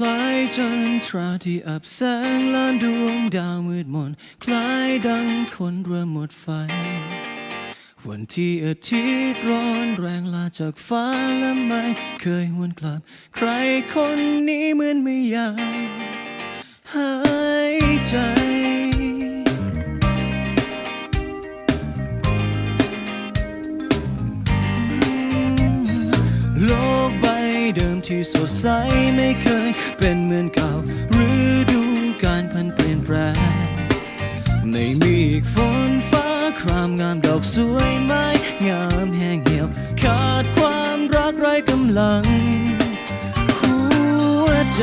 คล้ายจันทราที่อับแสงล้านดวงดาวมืดมน คล้ายดังคนเริ่มหมดไฟ วันที่อาทิตย์ร้อนแรงลาจากฟ้าและไม่เคยหวนกลับ ใครคนนี้เหมือนไม่อยากหา เดิมที่สดใสไม่เคยเป็นเหมือนเก่าฤดูการพันเปลี่ยนแปลงไม่มีอีกฝนฟ้าครามงามดอกสวยไม้งามแห้งเหี่ยว ขาดความรักไร้กำลัง หัวใจ